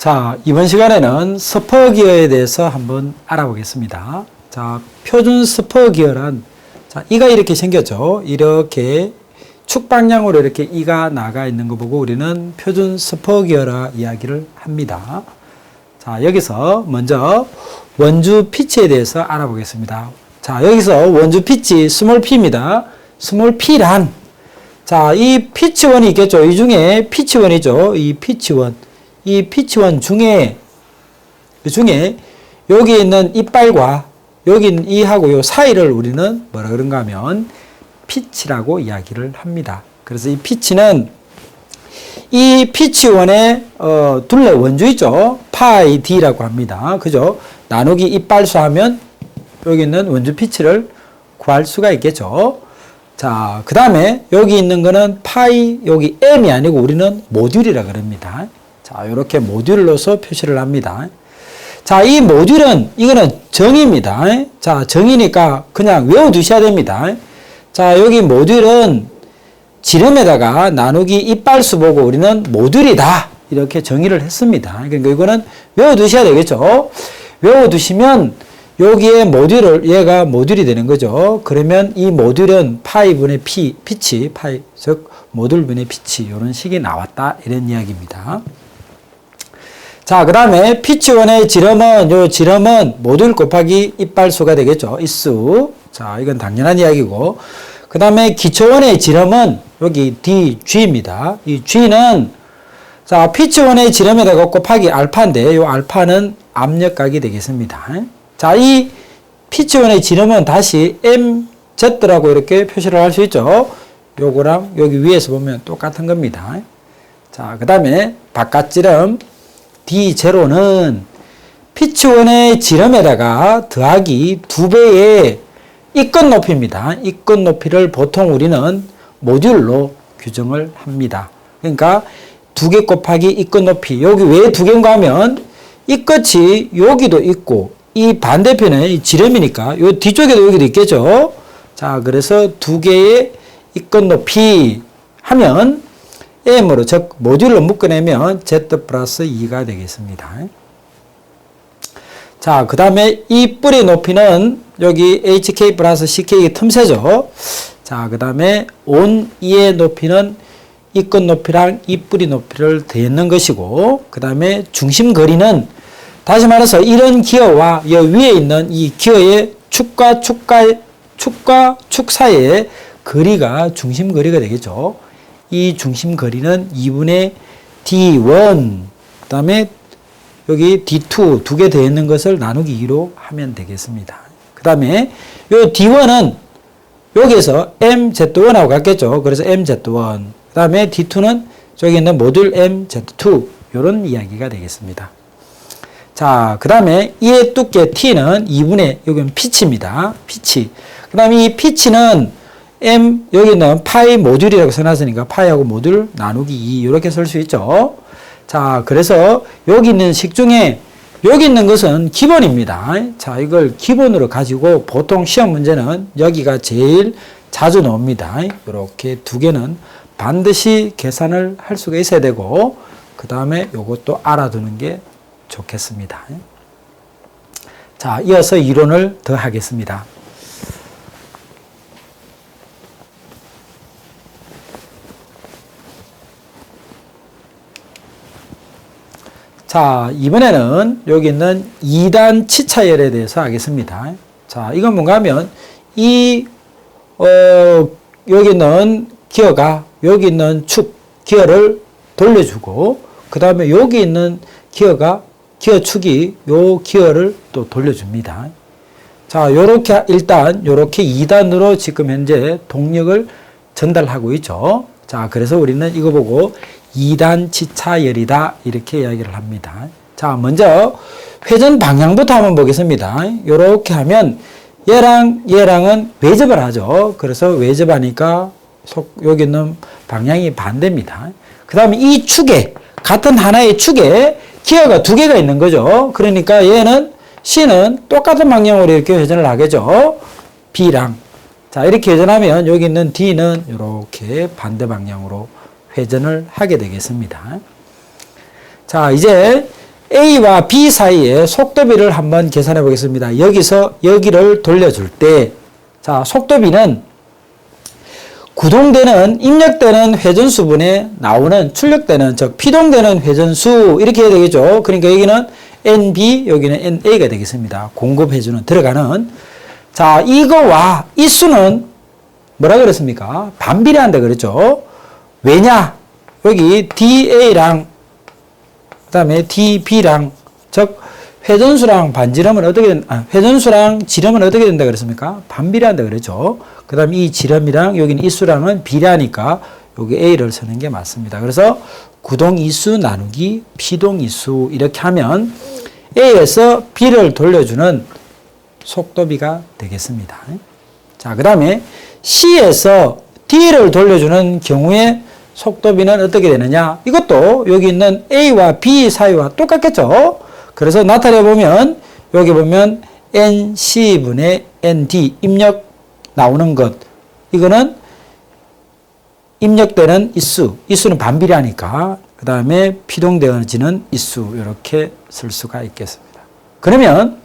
자, 이번 시간에는 스퍼 기어에 대해서 한번 알아보겠습니다. 자, 표준 스퍼 기어란 자, 이가 이렇게 생겼죠. 이렇게 축 방향으로 이렇게 이가 나가 있는 거 보고 우리는 표준 스퍼 기어라 이야기를 합니다. 자, 여기서 먼저 원주 피치에 대해서 알아보겠습니다. 자, 여기서 원주 피치 스몰 p입니다. 스몰 p란 자, 이 피치원이 있겠죠. 이 중에 피치원이죠. 이 피치원. 이 피치원 중에 그 중에 여기 있는 이빨과 여기 이하고 요 사이를 우리는 뭐라 그런가 하면 피치라고 이야기를 합니다. 그래서 이 피치는 이 피치원의 어, 둘레 원주 있죠. 파이 D라고 합니다. 그죠? 나누기 이빨수 하면 여기 있는 원주 피치를 구할 수가 있겠죠. 자, 그 다음에 여기 있는 거는 파이, 여기 M이 아니고 우리는 모듈이라 그럽니다. 자, 이렇게 모듈로서 표시를 합니다. 자, 이 모듈은, 이거는 정의입니다. 자, 정의니까 그냥 외워 두셔야 됩니다. 자, 여기 모듈은 지름에다가 나누기 이빨수 보고 우리는 모듈이다. 이렇게 정의를 했습니다. 그러니까 이거는 외워 두셔야 되겠죠. 외워 두시면 여기에 모듈을 얘가 모듈이 되는 거죠. 그러면 이 모듈은 파이분의 p 피치 파이 즉 모듈분의 피치 이런 식이 나왔다 이런 이야기입니다. 자, 그 다음에 피치원의 지름은 요 지름은 모듈 곱하기 이빨수가 되겠죠. 이수. 자, 이건 당연한 이야기고. 그 다음에 기초원의 지름은 여기 dg입니다. 이 g는 자, 피치원의 지름에다가 곱하기 알파인데 요 알파는 압력각이 되겠습니다. 자, 이 피치원의 지름은 다시 mz라고 이렇게 표시를 할 수 있죠. 요거랑 여기 위에서 보면 똑같은 겁니다. 자, 그 다음에 바깥 지름 D0는 피치원의 지름에다가 더하기 두 배의 이끝 높이입니다. 이끝 높이를 보통 우리는 모듈로 규정을 합니다. 그러니까 두 개 곱하기 이끝 높이. 여기 왜 두 개인가 하면 이 끝이 여기도 있고 이 반대편에 이 지름이니까 요 뒤쪽에도 여기도 있겠죠. 자, 그래서 두 개의 이끝 높이 하면 m으로 즉 모듈로 묶어내면 z 플러스 2가 되겠습니다. 자, 그 다음에 이 뿌리 높이는 여기 hk 플러스 ck 틈새죠. 자, 그 다음에 온 2의 높이는 이 끝 높이랑 이 뿌리 높이를 더했는 것이고, 그 다음에 중심 거리는 다시 말해서 이런 기어와 이 위에 있는 이 기어의 축과 축과 축과 축 사이의 거리가 중심 거리가 되겠죠. 이 중심 거리는 2분의 D1 그다음에 여기 D2 두 개 더 있는 것을 나누기 2로 하면 되겠습니다. 그다음에 요 D1은 여기에서 MZ1하고 같겠죠. 그래서 MZ1 그다음에 D2는 저기 있는 모듈 MZ2 이런 이야기가 되겠습니다. 자, 그 다음에 이의 두께 T는 2분의, 여기는 피치입니다. 피치. 그 다음에 이 피치는 M, 여기는 파이 모듈이라고 써놨으니까 파이하고 모듈 나누기 2, 이렇게 쓸 수 있죠. 자, 그래서 여기 있는 식 중에 여기 있는 것은 기본입니다. 자, 이걸 기본으로 가지고 보통 시험 문제는 여기가 제일 자주 나옵니다. 이렇게 두 개는 반드시 계산을 할 수가 있어야 되고, 그 다음에 이것도 알아두는 게 좋겠습니다. 자, 이어서 이론을 더 하겠습니다. 자, 이번에는 여기 있는 2단 치차열에 대해서 하겠습니다. 자, 이건 뭔가 하면 이, 어, 여기 있는 기어가 여기 있는 축, 기어를 돌려주고, 그 다음에 여기 있는 기어가 기어 축이 요 기어를 또 돌려줍니다. 자, 요렇게 일단 요렇게 2단으로 지금 현재 동력을 전달하고 있죠. 자, 그래서 우리는 이거 보고 2단 치차열이다 이렇게 이야기를 합니다. 자, 먼저 회전 방향부터 한번 보겠습니다. 요렇게 하면 얘랑 얘랑은 외접을 하죠. 그래서 외접하니까 속 여기 있는 방향이 반대입니다. 그 다음에 이 축에 같은 하나의 축에 기어가 두 개가 있는 거죠. 그러니까 얘는 C는 똑같은 방향으로 이렇게 회전을 하겠죠. B랑. 자, 이렇게 회전하면 여기 있는 D는 이렇게 반대 방향으로 회전을 하게 되겠습니다. 자, 이제 A와 B 사이의 속도비를 한번 계산해 보겠습니다. 여기서 여기를 돌려줄 때, 자, 속도비는 구동되는, 입력되는 회전수분에 나오는 출력되는, 즉, 피동되는 회전수, 이렇게 해야 되겠죠. 그러니까 여기는 NB, 여기는 NA가 되겠습니다. 공급해주는, 들어가는. 자, 이거와 이 수는 뭐라 그랬습니까? 반비례한다 그랬죠. 왜냐? 여기 DA랑 그 다음에 DB랑 즉 회전수랑 반지름은 어떻게 된, 아, 회전수랑 지름은 어떻게 된다 그랬습니까? 반비례한다 그랬죠. 그 다음 이 지름이랑 여기는 이 수랑은 비례하니까 여기 A를 쓰는 게 맞습니다. 그래서 구동 이수 나누기 피동 이수 이렇게 하면 A에서 B를 돌려주는 속도비가 되겠습니다. 자, 그 다음에 C에서 D를 돌려주는 경우에 속도비는 어떻게 되느냐? 이것도 여기 있는 A와 B 사이와 똑같겠죠? 그래서 나타내 보면 여기 보면 NC분의 ND 입력 나오는 것 이거는 입력되는 이수 이수는 반비례하니까 그 다음에 피동되어지는 이수 이렇게 쓸 수가 있겠습니다. 그러면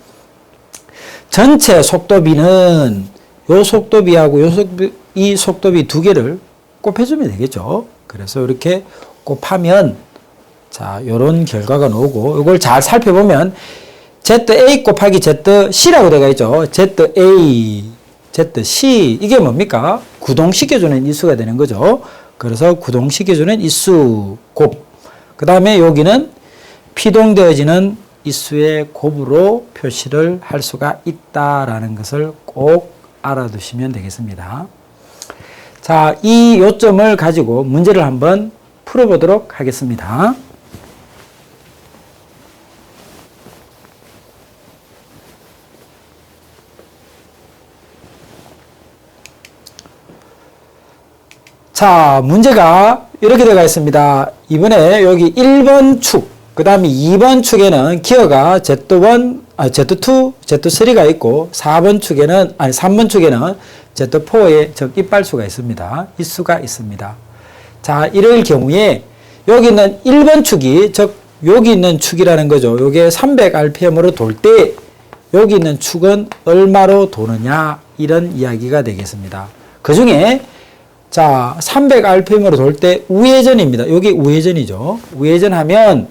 전체 속도비는 요 속도비하고 요 속도비, 이 속도비 두 개를 곱해주면 되겠죠. 그래서 이렇게 곱하면 자, 요런 결과가 나오고 이걸 잘 살펴보면 ZA 곱하기 ZC라고 되어 있죠. ZA, ZC 이게 뭡니까? 구동시켜주는 이수가 되는 거죠. 그래서 구동시켜주는 이수 곱. 그 다음에 여기는 피동되어지는 이수의 곱으로 표시를 할 수가 있다라는 것을 꼭 알아두시면 되겠습니다. 자, 이 요점을 가지고 문제를 한번 풀어보도록 하겠습니다. 자, 문제가 이렇게 되어 있습니다. 이번에 여기 1번 축, 그 다음에 2번 축에는 기어가 Z1, 아, Z2, Z3가 있고, 4번 축에는, 아니, 3번 축에는 Z4의 즉 이빨수가 있습니다. 이수가 있습니다. 자, 이럴 경우에 여기 있는 1번 축이, 즉, 여기 있는 축이라는 거죠. 요게 300rpm으로 돌 때, 여기 있는 축은 얼마로 도느냐, 이런 이야기가 되겠습니다. 그 중에 자, 300rpm으로 돌 때 우회전입니다. 여기 우회전이죠. 우회전 하면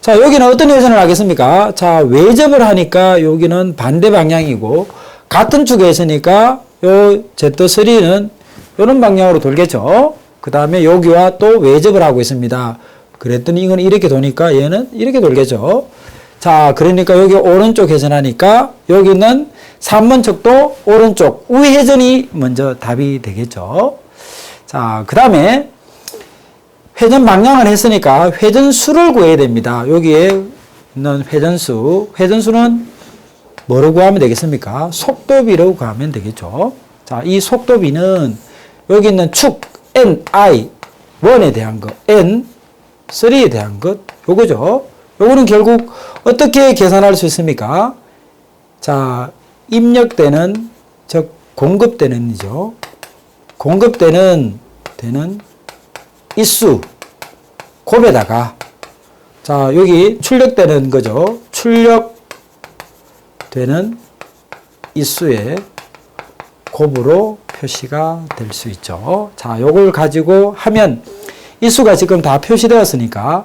자, 여기는 어떤 회전을 하겠습니까? 자, 외접을 하니까 여기는 반대 방향이고 같은 축에 있으니까 요 Z3는 이런 방향으로 돌겠죠. 그 다음에 여기와 또 외접을 하고 있습니다. 그랬더니 이건 이렇게 도니까 얘는 이렇게 돌겠죠. 자, 그러니까 여기 오른쪽 회전하니까 여기는 3번 쪽도 오른쪽 우회전이 먼저 답이 되겠죠. 자, 그 다음에 회전 방향을 했으니까 회전수를 구해야 됩니다. 여기에 있는 회전수. 회전수는 뭐로 구하면 되겠습니까? 속도비로 구하면 되겠죠. 자, 이 속도비는 여기 있는 축 N, I, 1에 대한 것, N, 3에 대한 것, 요거죠. 요거는 결국 어떻게 계산할 수 있습니까? 자, 입력되는, 즉, 공급되는이죠. 공급되는 되는 이수 곱에다가 자 여기 출력되는 거죠. 출력 되는 이수의 곱으로 표시가 될 수 있죠. 자 요걸 가지고 하면 이수가 지금 다 표시되었으니까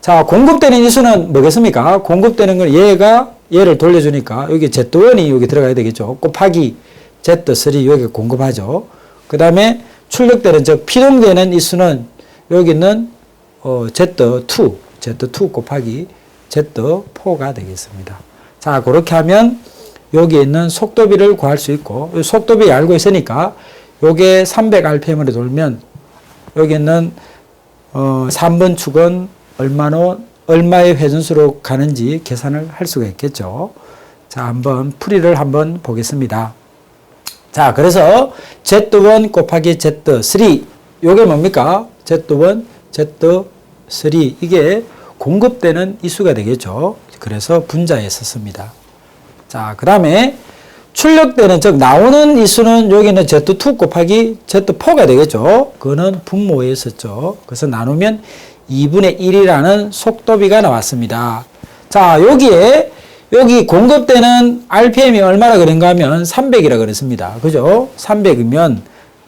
자 공급되는 이수는 뭐겠습니까? 공급되는 건 얘가 얘를 돌려주니까 여기 Z1이 여기 들어가야 되겠죠. 곱하기 Z3 여기 공급하죠. 그 다음에 출력되는 즉 피동되는 이 수는 여기 있는 어, Z2, Z2 곱하기 Z4가 되겠습니다. 자, 그렇게 하면 여기 있는 속도비를 구할 수 있고 속도비 알고 있으니까 요게 300rpm으로 돌면 여기 있는 어, 3번 축은 얼마나 얼마의 회전수로 가는지 계산을 할 수가 있겠죠. 자, 한번 풀이를 한번 보겠습니다. 자, 그래서 Z1 곱하기 Z3 요게 뭡니까? Z1, Z3 이게 공급되는 이수가 되겠죠. 그래서 분자에 썼습니다. 자, 그 다음에 출력되는 즉 나오는 이수는 여기는 Z2 곱하기 Z4가 되겠죠. 그거는 분모에 썼죠. 그래서 나누면 2분의 1이라는 속도비가 나왔습니다. 자, 여기에 여기 공급되는 RPM이 얼마나 그런가 하면 300이라 그랬습니다. 그죠? 300이면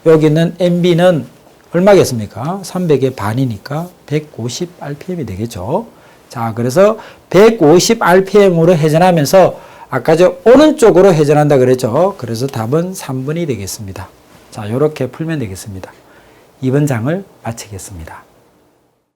여기는 MB는 얼마겠습니까? 300의 반이니까 150 RPM이 되겠죠. 자, 그래서 150 RPM으로 회전하면서 아까 저 오른쪽으로 회전한다 그랬죠. 그래서 답은 3번이 되겠습니다. 자, 이렇게 풀면 되겠습니다. 이번 장을 마치겠습니다.